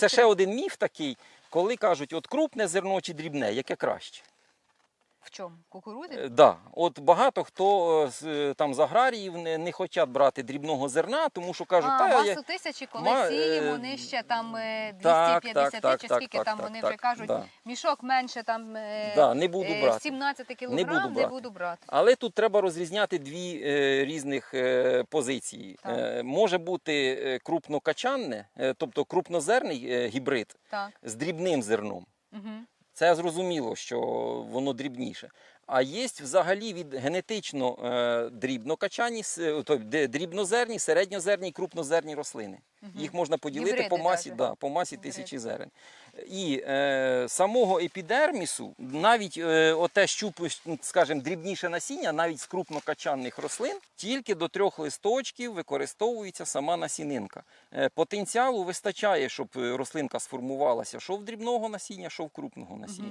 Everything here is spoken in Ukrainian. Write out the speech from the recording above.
Це ще один міф такий, коли кажуть, от крупне зерно чи дрібне, яке краще. В чому? Кукурудзі? Е, Да. От багато хто е, з е, там з аграріїв не, не хочуть брати дрібного зерна, тому що кажуть, а, та вас я... тисячі, коли Ма- сіємо, вони ще там е, Так, 250 так, так, чи так, скільки так, там так, вони так, вже кажуть, да. мішок менше там Да, не буду брати. 17 кілограм, буду не буду брати. Але тут треба розрізняти дві е, різних е, позиції. Е, може бути крупнокачанне, е, тобто крупнозерний е, гібрид Так. з дрібним зерном. Угу. Це зрозуміло, що воно дрібніше. А є взагалі від генетично е, дрібнокачані, тобто дрібнозерні, середньозерні і крупнозерні рослини. Їх можна поділити Гібриди по масі, даже. да, по масі Гібриди. тисячі зерен. І е, самого епідермісу, навіть е, оте щупу, скажімо, дрібніше насіння, навіть з крупнокачанних рослин, тільки до трьох листочків використовується сама насінинка. Е, потенціалу вистачає, щоб е, рослинка сформувалася що в дрібного насіння, що в крупного насіння.